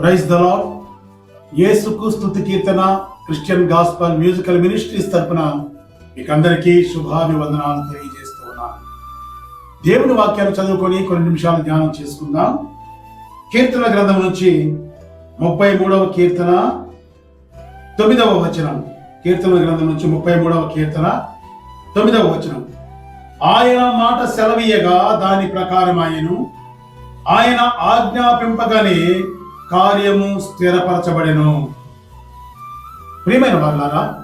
Praise the lord యేసుకు స్తుతి కీర్తన క్రిస్టియన్ గాస్పల్ మ్యూజికల్ మినిస్ట్రీస్ తరపున మీకందరికీ శుభాభివందనాలు తెలియజేస్తూ ఉన్నాను. దేవుని వాక్యాలు చదువుకొని కొన్ని నిమిషాలు ధ్యానం చేసుకుందాం. కీర్తన గ్రంథం నుంచి ముప్పై మూడవ కీర్తన తొమ్మిదవ వచనం. కీర్తన గ్రంథం నుంచి ముప్పై మూడవ కీర్తన తొమ్మిదవ వచనం. ఆయన మాట సెలవీయగా దాని ప్రకారం ఆయను ఆయన ఆజ్ఞాపింపగానే కార్యము స్థిరపరచబడెను. ప్రియమైన వాళ్ళారా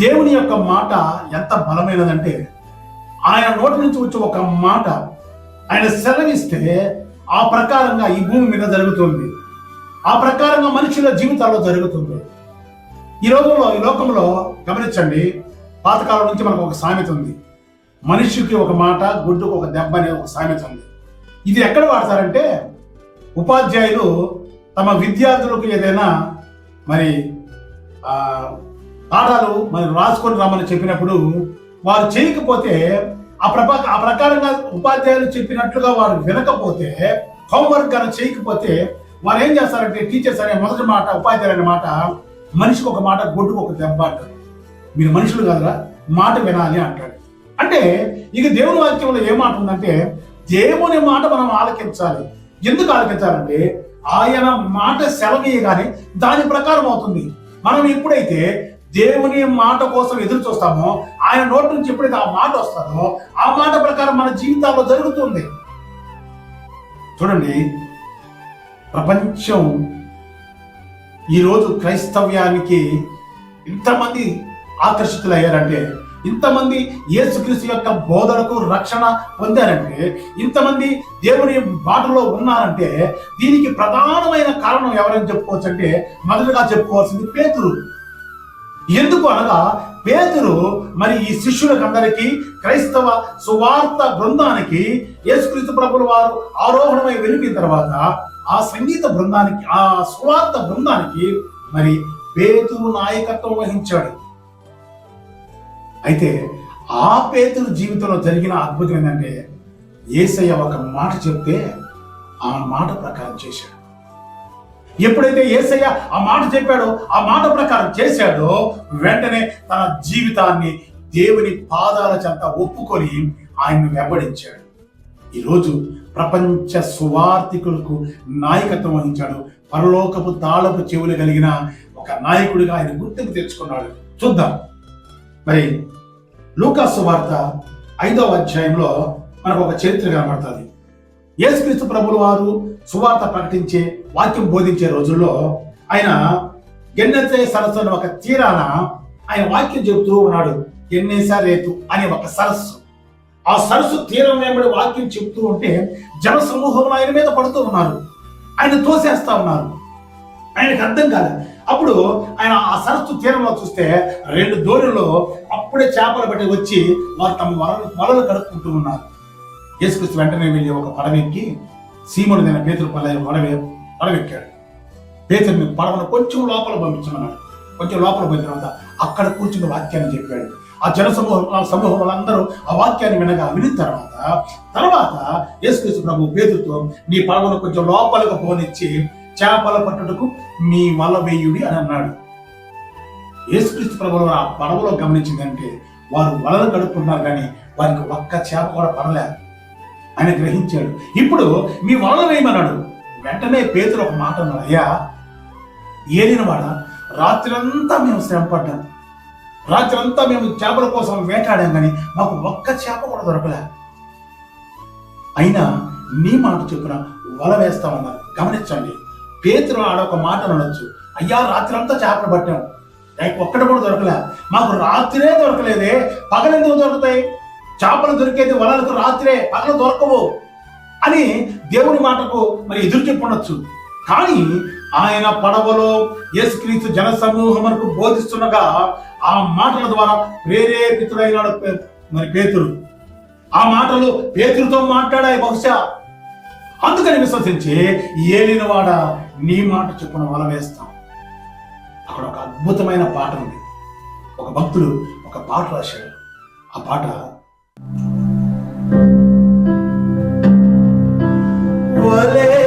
దేవుని యొక్క మాట ఎంత బలమైనదంటే ఆయన నోటి నుంచి వచ్చే ఒక మాట ఆయన సెలవిస్తే ఆ ప్రకారంగా ఈ భూమి మీద జరుగుతుంది. ఆ ప్రకారంగా మనుషుల జీవితాల్లో జరుగుతుంది. ఈ రోజుల్లో ఈ లోకంలో గమనించండి పాతకాలం నుంచి మనకు ఒక సామెత ఉంది. మనిషికి ఒక మాట గుడ్డుకు ఒక దెబ్బ అనే ఒక సామెత ఉంది. ఇది ఎక్కడ వాడతారంటే ఉపాధ్యాయులు తమ విద్యార్థులకు ఏదైనా మరి పాఠాలు మరి రాసుకొని రమ్మని చెప్పినప్పుడు వారు చేయకపోతే ఆ ప్రభా ఆ ప్రకారంగా ఉపాధ్యాయులు చెప్పినట్లుగా వారు వినకపోతే హోంవర్క్ కనుక చేయకపోతే వారు ఏం చేస్తారంటే టీచర్స్ అనే మొదటి మాట ఉపాధ్యాయులు అనే మాట మనిషికి ఒక మాట గొడ్డుకు ఒక దెబ్బ అంటారు. మీరు మనుషులు కదరా మాట వినాలి అంటాడు అంటే ఇక దేవుని వాక్యంలో ఏ మాట ఉందంటే దేవుని మాట మనం ఆలకించాలి. ఎందుకు ఆలకించాలంటే ఆయన మాట సెలవీయగానే దాని ప్రకారం అవుతుంది. మనం ఎప్పుడైతే దేవుని మాట కోసం ఎదురు చూస్తామో ఆయన నోటి నుంచి ఎప్పుడైతే ఆ మాట వస్తుందో ఆ మాట ప్రకారం మన జీవితాల్లో జరుగుతుంది. చూడండి ప్రపంచం ఈరోజు క్రైస్తవ్యానికి ఇంతమంది ఆకర్షితులయ్యారంటే ఇంతమంది యేసుక్రీస్తు యొక్క బోధనకు రక్షణ పొందారంటే ఇంతమంది దేవుని బాటలో ఉన్నారంటే దీనికి ప్రధానమైన కారణం ఎవరైనా చెప్పుకోవచ్చు అంటే మొదటగా చెప్పుకోవాల్సింది పేతురు. ఎందుకు అనగా పేతురు మరి ఈ శిష్యులకందరికీ క్రైస్తవ సువార్త బృందానికి యేసుక్రీస్తు ప్రభుల వారు ఆరోహణమై వెళ్ళిన తర్వాత ఆ సంగీత బృందానికి ఆ సువార్త బృందానికి మరి పేతురు నాయకత్వం వహించాడు. అయితే ఆ పేతురు జీవితంలో జరిగిన అద్భుతం ఏంటంటే ఏసయ్య ఒక మాట చెప్తే ఆ మాట ప్రకారం చేశాడు. ఎప్పుడైతే ఏసయ్య ఆ మాట చెప్పాడో ఆ మాట ప్రకారం చేశాడో వెంటనే తన జీవితాన్ని దేవుని పాదాల చెంత ఒప్పుకొని ఆయన్ను వెంబడించాడు. ఈరోజు ప్రపంచ సువార్థికులకు నాయకత్వం వహించాడు. పరలోకపు తాళపు చెవులు కలిగిన ఒక నాయకుడిగా ఆయన గుర్తింపు తెచ్చుకున్నాడు. చూద్దాం. మరి లూకా సువార్త ఐదవ అధ్యాయంలో మనకు ఒక చరిత్ర కనబడుతుంది. యేసుక్రీస్తు ప్రభులు వారు సువార్త ప్రకటించే వాక్యం బోధించే రోజుల్లో ఆయన గెన్నెసే సరస్సు అనే ఒక తీరాన ఆయన వాక్యం చెబుతూ ఉన్నాడు. ఎన్నేసా రేతు అనే ఒక సరస్సు. ఆ సరస్సు తీరం వెంబడి వాక్యం చెబుతూ ఉంటే జన సమూహంలో ఆయన మీద పడుతూ ఉన్నారు. ఆయన తోసేస్తా ఉన్నారు. ఆయనకు అర్థం కాలేదు అప్పుడు ఆయన ఆ సరస్సు తీరంలో చూస్తే రెండు దోణుల్లో అప్పుడే చేపలు పట్టి వచ్చి వారు తమ వలలు వలలు కడుక్కుంటూ ఉన్నారు. యేసుకృష్ణ వెంటనే వెళ్ళి ఒక పడవెక్కి సీముడు నేను పేతులు పల్లె పడవే పడవెక్కాడు పేతుడిని పడవను కొంచెం లోపల పంపించమన్నాడు. కొంచెం లోపల పోయిన తర్వాత అక్కడ కూర్చుని వాక్యాన్ని చెప్పాడు. ఆ జన సమూహం ఆ సమూహం వాళ్ళందరూ ఆ వాక్యాన్ని వినగా వినిన తర్వాత తర్వాత యేసుకృష్ణ ప్రభు పేతుతో నీ పడవను కొంచెం లోపలకు పోనిచ్చి చేపల పట్టుటకు మీ వల వేయుడి అని అన్నాడు. యేసుక్రీస్తు ప్రభువు ఆ పడవలో గమనించిందంటే వారు వలలు కడుక్కున్నారు కానీ వారికి ఒక్క చేప కూడా పడలేదు ఆయన గ్రహించాడు. ఇప్పుడు మీ వలలు వేయమన్నాడు. వెంటనే పేతులు ఒక మాట అన్నాడు. అయ్యా ఏలినవాడ రాత్రంతా మేము శ్రమ పడ్డాం. రాత్రంతా మేము చేపల కోసం వేటాడాం కానీ మాకు ఒక్క చేప కూడా దొరకలే. అయినా నీ మాట చొప్పున వల వేస్తామన్నారు. గమనించండి. పేతురు ఆడొక మాట అనొచ్చు. అయ్యా రాత్రి అంతా చేపలు పట్టాం. నాకు ఒక్కటి కూడా దొరకలే. మాకు రాత్రే దొరకలేదే. పగలు ఎందుకు దొరుకుతాయి? చేపలు దొరికేది వలలకు రాత్రే పగలు దొరకవు అని దేవుని మాటకు మరి ఎదురు చెప్పుండొచ్చు కానీ ఆయన పడవలో యేసుక్రీస్తు జన సమూహమునకు బోధిస్తుండగా ఆ మాటల ద్వారా ప్రేరేపితుడైనాడు మరి పేతురు. ఆ మాటలు పేతురుతో మాట్లాడాయి బహుశా. అందుకని విశ్వసించి ఏలినవాడ నీ మాట చెప్పున వల వేస్తాం. అక్కడ ఒక అద్భుతమైన పాట ఉంది. ఒక భక్తుడు ఒక పాట రాశాడు. ఆ పాట వలేశాము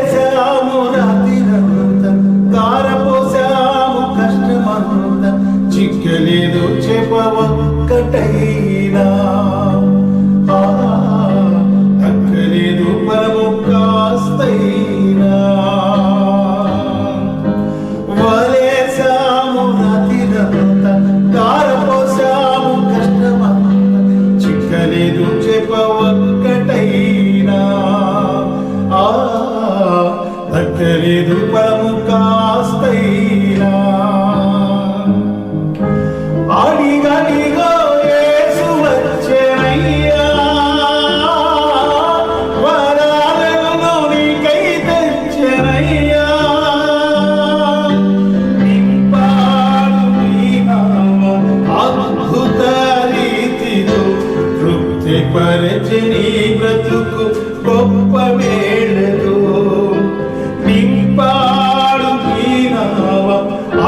Pedro, como castei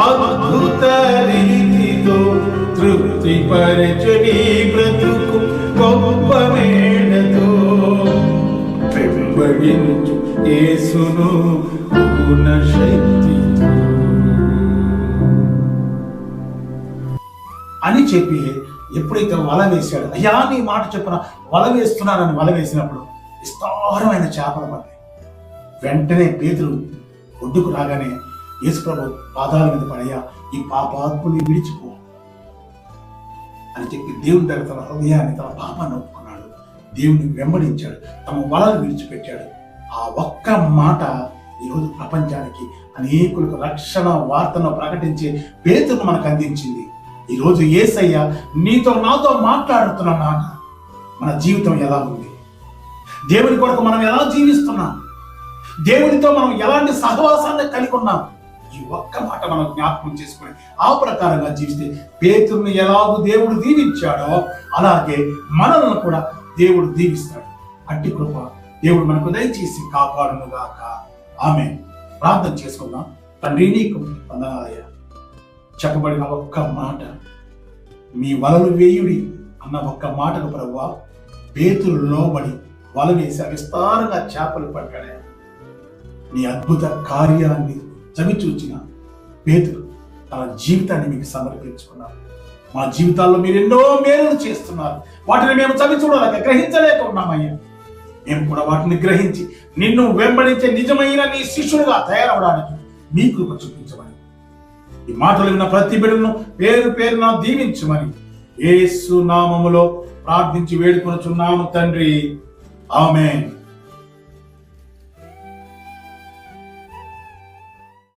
అద్భుత రీతితో తృప్తిపరచి నీ బ్రతుకు గొప్ప వేళతో వెంబడించు యేసును పూర్ణ శక్తితో అని చెప్పి ఎప్పుడైతే వల వేశాడు అయ్యా నీ మాట చెప్పిన వల వేస్తున్నానని వల వేసినప్పుడు విస్తారమైన చేపలు పడ్డాయి. వెంటనే పేతులు ఒడ్డుకు రాగానే యేసుప్రభు పాదాల మీద పడయ్యా ఈ పాపాత్ముని విడిచిపో అని చెప్పి దేవుని దగ్గర తన హృదయాన్ని తన పాపాన్ని ఒప్పుకున్నాడు. దేవుని వెంబడించాడు. తమ వలలు విడిచిపెట్టాడు. ఆ ఒక్క మాట ఈరోజు ప్రపంచానికి అనేకులకు రక్షణ వార్తను ప్రకటించే పేతును మనకు అందించింది. ఈరోజు ఏసయ్య నీతో నాతో మాట్లాడుతున్న మాట మన జీవితం ఎలా ఉంది? దేవుని కొరకు మనం ఎలా జీవిస్తున్నాం? దేవునితో మనం ఎలాంటి సహవాసాన్ని కలిగి ఉన్నాం? ఈ ఒక్క మాట మనం జ్ఞాపకం చేసుకుని ఆ ప్రకారంగా జీవిస్తే పేతుల్ని ఎలాగూ దేవుడు దీవించాడో అలాగే మనల్ని కూడా దేవుడు దీవిస్తాడు. అట్టి కృప దేవుడు మనకు దయచేసి కాపాడునుగాక. ఆమె ప్రార్థన చేసుకుందాం. తండ్రి నీకు వందనాలయ్యా. చెప్పబడిన ఒక్క మాట మీ వలలు వేయుడి అన్న ఒక్క మాటకు ప్రవ్వ పేతులు లోబడి వల వేసి విస్తారంగా చేపలు పట్టాడే నీ అద్భుత కార్యాన్ని చవిచూచిన పేతులు తన జీవితాన్ని మీకు సమర్పించుకున్నారు మా జీవితాల్లో మీరు ఎన్నో మేలు చేస్తున్నారు. వాటిని మేము చవి చూడలేక గ్రహించలేక ఉన్నామయ్యా మేము కూడా వాటిని గ్రహించి నిన్ను వెంబడించే నిజమైన నీ శిష్యులుగా తయారవడానికి మీ కృప చూపించమని. ఈ మాటలు విన్న ప్రతి బిడ్డను పేరు పేరున దీవించమని ఏసు నామములో ప్రార్థించి వేడుకొనుచున్నాము తండ్రి. ఆమెన్.